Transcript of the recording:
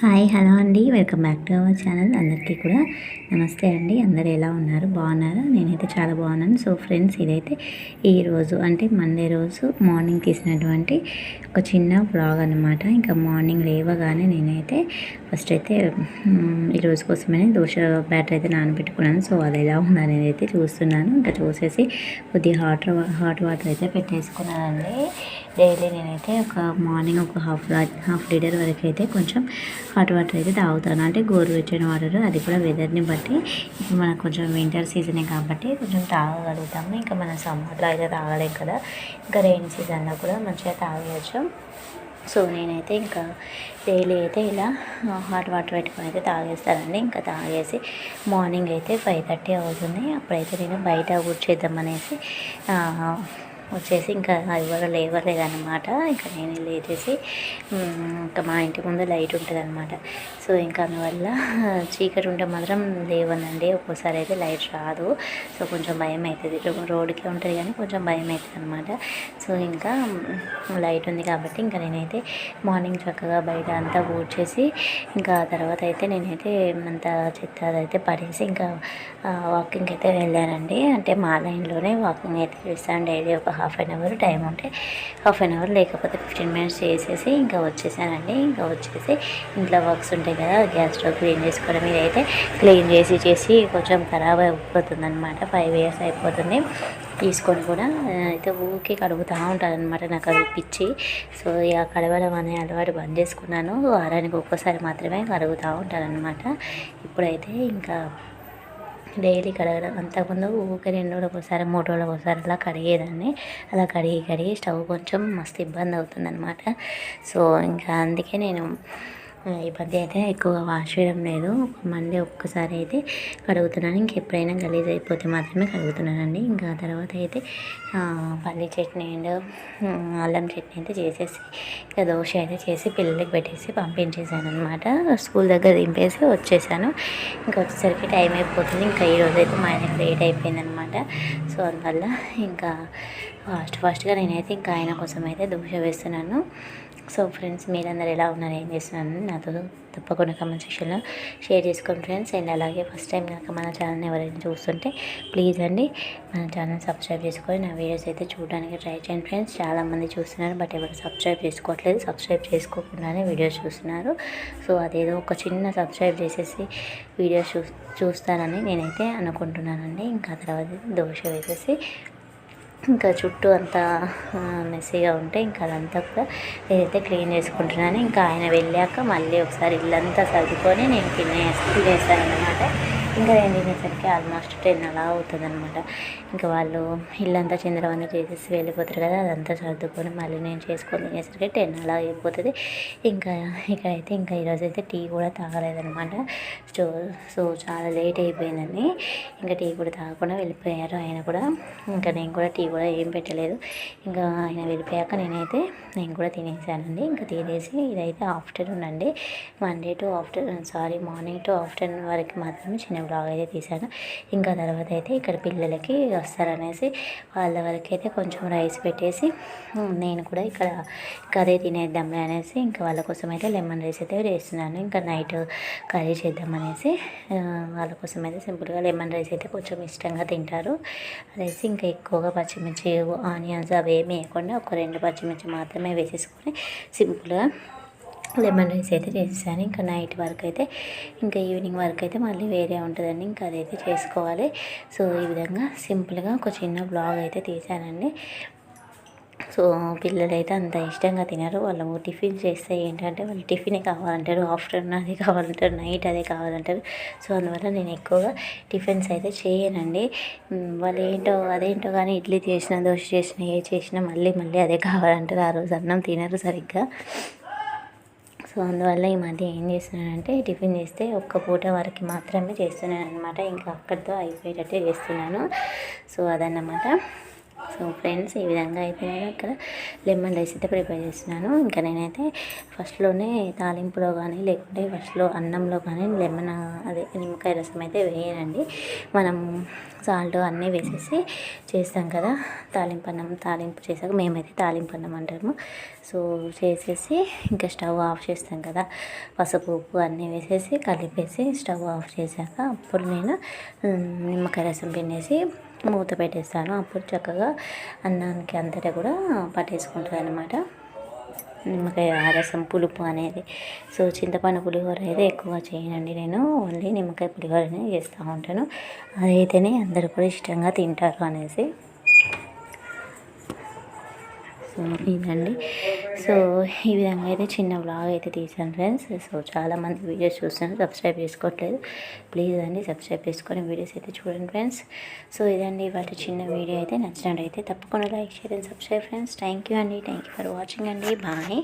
Hi hello అండి. Welcome back to our channel. అందరికీ కూడా నమస్తే అండి. అందరు ఎలా ఉన్నారు? బాగున్నారా? నేనైతే చాలా బాగున్నాను. సో ఫ్రెండ్స్ ఇదైతే ఈ రోజు అంటే మండే రోజు మార్నింగ్ తీసినటువంటి ఒక చిన్న బ్లాగ్ అనమాట ఇంకా మార్నింగ్ లేవగానే నేనైతే ఫస్ట్ అయితే ఈరోజు ఈ రోజు కోసమే దోశ బ్యాటర్ అయితే నానబెట్టుకున్నాను. సో అది ఎలా ఉందో అనేది అయితే చూస్తున్నాను. ఇంకా చూసేసి కొద్దిగా హాట్ హాట్ వాటర్ అయితే పెట్టేసుకున్నానండి. డైలీ నేనైతే ఒక మార్నింగ్ ఒక హాఫ్ హాఫ్ లీటర్ వరకు అయితే కొంచెం హాట్ వాటర్ అయితే తాగుతాను. అంటే గోరువెచ్చని వాటర్ అది కూడా వెదర్ని బట్టి. ఇప్పుడు మనకు కొంచెం వింటర్ సీజనే కాబట్టి కొంచెం తాగగలుగుతాము. ఇంకా మన సమ్మర్లో అయితే తాగలేం కదా. ఇంకా రెయిన్ సీజన్లో కూడా మంచిగా తాగవచ్చు. సో నేనైతే ఇంకా డైలీ అయితే ఇలా హాట్ వాటర్ పెట్టుకొని అయితే తాగేస్తానండి. ఇంకా తాగేసి మార్నింగ్ అయితే ఫైవ్ థర్టీ అవుతుంది. అప్పుడైతే నేను బయట కూర్చేద్దామనేసి వచ్చేసి ఇంకా అది కూడా లేవలేదన్నమాట. ఇంకా నేను లేచేసి ఇంకా మా ఇంటి ముందు లైట్ ఉంటుంది అనమాట సో ఇంకా అందువల్ల చీకటి ఉంటే మాత్రం లేవనండి ఒక్కోసారి అయితే లైట్ రాదు. సో కొంచెం భయం అవుతుంది రోడ్డుకే ఉంటుంది కానీ కొంచెం భయం అవుతుంది అనమాట సో ఇంకా లైట్ ఉంది కాబట్టి ఇంకా నేనైతే మార్నింగ్ చక్కగా బయట అంతా ఊడ్చేసి ఇంకా తర్వాత అయితే నేనైతే అంత చెత్త అయితే పడేసి ఇంకా వాకింగ్ అయితే వెళ్ళానండి. అంటే మా లైన్లోనే వాకింగ్ అయితే చేస్తాను. డైలీ ఒక హాఫ్ అన్ అవర్ టైం ఉంటే హాఫ్ అన్ అవర్ లేకపోతే ఫిఫ్టీన్ మినిట్స్ చేసేసి ఇంకా వచ్చేసానండి. ఇంకా వచ్చేసి ఇంట్లో వర్క్స్ ఉంటాయి కదా గ్యాస్ స్టవ్ క్లీన్ చేసుకోవడం ఇదైతే క్లీన్ చేసి చేసి కొంచెం ఖరాబ్ అయిపోతుంది అనమాట ఫైవ్ ఇయర్స్ అయిపోతుంది. తీసుకొని కూడా అయితే ఊరికే కడుగుతూ ఉంటాను అనమాట నాకు అది పిచ్చి. సో ఇక కడవడం అనే అలవాటు బంద్ చేసుకున్నాను. వారానికి ఒక్కసారి మాత్రమే కడుగుతూ ఉంటాను అనమాట ఇప్పుడైతే ఇంకా డైలీ కడగడం అంతకుముందు ఊరికే రెండు రోజులకు ఒకసారి మూడు రోజులకు ఒకసారి అలా కడిగేదాన్ని. అలా కడిగి కడిగి స్టవ్ కొంచెం మస్తు ఇబ్బంది అవుతుందన్నమాట. సో ఇంకా అందుకే నేను ఈ మధ్య అయితే ఎక్కువగా వాష్ చేయడం లేదు. మండే ఒక్కసారి అయితే కడుగుతున్నాను. ఇంకెప్పుడైనా గలీజ్ అయిపోతే మాత్రమే కడుగుతున్నానండి. ఇంకా తర్వాత అయితే పల్లి చట్నీ అండ్ అల్లం చట్నీ అయితే చేసేసి ఇంకా దోశ అయితే చేసి పిల్లలకి పెట్టేసి పంపించేసాను అనమాట స్కూల్ దగ్గర దింపేసి వచ్చేసాను. ఇంకా వచ్చేసరికి టైం అయిపోతుంది. ఇంకా ఈరోజు అయితే మా ఆయనకి లేట్ అయిపోయింది అనమాట సో అందువల్ల ఇంకా ఫాస్ట్ ఫాస్ట్గా నేనైతే ఇంకా ఆయన కోసం అయితే దోశ వేస్తున్నాను. సో ఫ్రెండ్స్ మీరందరూ ఎలా ఉన్నారు ఏం చేస్తున్నారని నాతో తప్పకుండా కమెంట్ సెక్షన్లో షేర్ చేసుకోండి ఫ్రెండ్స్. అండ్ అలాగే ఫస్ట్ టైం కనుక మన ఛానల్ ఎవరైనా చూస్తుంటే ప్లీజ్ అండి మన ఛానల్ సబ్స్క్రైబ్ చేసుకొని నా వీడియోస్ అయితే చూడడానికి ట్రై చేయండి ఫ్రెండ్స్. చాలామంది చూస్తున్నారు బట్ ఎవరు సబ్స్క్రైబ్ చేసుకోవట్లేదు. సబ్స్క్రైబ్ చేసుకోకుండానే వీడియోస్ చూస్తున్నారు. సో అదేదో ఒక చిన్న సబ్స్క్రైబ్ చేసేసి వీడియోస్ చూ చూస్తానని నేనైతే అనుకుంటున్నానండి. ఇంకా తర్వాత దోశ వేసేసి ఇంకా చుట్టూ అంతా మెస్సీగా ఉంటే ఇంకా అదంతా కూడా నేనైతే క్లీన్ చేసుకుంటున్నాను. ఇంకా ఆయన వెళ్ళాక మళ్ళీ ఒకసారి ఇల్లంతా సర్దుకొని నేను తినేసి తినేసాను అనమాట ఇంకా నేను తినేసరికి ఆల్మోస్ట్ టెన్ అలా అవుతుంది అనమాట ఇంకా వాళ్ళు ఇల్లంతా చిందరవంద చేసేసి వెళ్ళిపోతారు కదా అదంతా సర్దుకొని మళ్ళీ నేను చేసుకొని తినేసరికి టెన్ అలా అయిపోతుంది. ఇంకా ఇక్కడైతే ఇంకా ఈరోజు అయితే టీ కూడా తాగలేదనమాట సో సో చాలా లేట్ అయిపోయిందని ఇంకా టీ కూడా తాగకుండా వెళ్ళిపోయారు ఆయన కూడా. ఇంకా నేను కూడా టీ కూడా ఏం పెట్టలేదు. ఇంకా ఆయన వెళ్ళిపోయాక నేనైతే నేను కూడా తినేసానండి. ఇంకా తినేసి ఇదైతే ఆఫ్టర్నూన్ అండి. Monday to afternoon sorry morning to afternoon వరకు మాత్రమే చిన్న బ్లాగ్ అయితే తీశాను. ఇంకా తర్వాత అయితే ఇక్కడ పిల్లలకి వస్తారనేసి వాళ్ళ వరకు అయితే కొంచెం రైస్ పెట్టేసి నేను కూడా ఇక్కడ కర్రీ తినేద్దాంలే అనేసి ఇంకా వాళ్ళ కోసం అయితే లెమన్ రైస్ అయితే వేస్తున్నాను ఇంకా నైట్ కర్రీ చేద్దామనేసి వాళ్ళ కోసం అయితే సింపుల్గా లెమన్ రైస్ అయితే కొంచెం ఇష్టంగా తింటారు. రైస్ ఇంకా ఎక్కువగా పచ్చిమిర్చి ఆనియన్స్ అవి ఏమి వేయకుండా ఒక రెండు పచ్చిమిర్చి మాత్రమే వేసేసుకొని సింపుల్గా లెమన్ రైస్ అయితే చేసేసాను. ఇంకా నైట్ వరకు అయితే ఇంకా ఈవినింగ్ వరకు అయితే మళ్ళీ వేరే ఉంటుందండి. ఇంకా అదైతే చేసుకోవాలి. సో ఈ విధంగా సింపుల్గా ఒక చిన్న బ్లాగ్ అయితే తీసానండి. సో పిల్లలు అయితే అంత ఇష్టంగా తినరు. వాళ్ళు టిఫిన్ చేస్తే ఏంటంటే వాళ్ళు టిఫినే కావాలంటారు. ఆఫ్టర్నూన్ అదే కావాలంటారు. నైట్ అదే కావాలంటారు. సో అందువల్ల నేను ఎక్కువగా టిఫిన్స్ అయితే చేయనండి. వాళ్ళు ఏంటో అదేంటో కానీ ఇడ్లీ చేసిన దోశ చేసిన ఏ చేసినా మళ్ళీ మళ్ళీ అదే కావాలంటారు. ఆ రోజు అన్నం తినరు సరిగ్గా. సో అందువల్ల ఈ మధ్య ఏం చేస్తున్నానంటే టిఫిన్ చేస్తే ఒక్క పూట వరకు మాత్రమే చేస్తున్నాను అనమాట ఇంకా అక్కడితో అయిపోయేటట్టే చేస్తున్నాను. సో అదన్నమాట. సో ఫ్రెండ్స్ ఈ విధంగా అయితే నేను ఇక్కడ లెమన్ రైస్ అయితే ప్రిపేర్ చేస్తున్నాను. ఇంకా నేనైతే ఫస్ట్లోనే తాలింపులో కానీ లేకుంటే ఫస్ట్లో అన్నంలో కానీ లెమన్ అదే నిమ్మకాయ రసం అయితే వేయనండి. మనం సాల్ట్ అన్నీ వేసేసి చేస్తాం కదా తాలింపు అన్నం తాలింపు చేసాక మేమైతే తాలింపు అన్నం అంటాము. సో చేసేసి ఇంకా స్టవ్ ఆఫ్ చేస్తాం కదా పసుపు ఉప్పు అన్నీ వేసేసి కలిపేసి స్టవ్ ఆఫ్ చేశాక అప్పుడు నేను నిమ్మకాయ రసం పిండేసి మూత పెట్టేస్తాను. అప్పుడు చక్కగా అన్నానికి అంతటా కూడా పట్టేసుకుంటుంది అనమాట నిమ్మకాయ రసం పులుపు అనేది. సో చింతపండు పులిహోర అయితే ఎక్కువ చేయనండి నేను. ఓన్లీ నిమ్మకాయ పులిహోరనే చేస్తూ ఉంటాను. అదైతేనే అందరూ కూడా ఇష్టంగా తింటారు అనేసి. సో ఇదండి. సో ఈ విధంగా అయితే చిన్న వ్లాగ్ అయితే తీసాను ఫ్రెండ్స్ సో చాలామంది వీడియోస్ చూస్తాను సబ్స్క్రైబ్ చేసుకోవట్లేదు. ప్లీజ్ అండి సబ్స్క్రైబ్ చేసుకొని వీడియోస్ అయితే చూడండి ఫ్రెండ్స్ సో ఇదండి ఇవాళ చిన్న వీడియో అయితే. నచ్చినట్టయితే తప్పకుండా like share and subscribe friends thank you అండి. థ్యాంక్ యూ ఫర్ వాచింగ్ అండి. బాయ్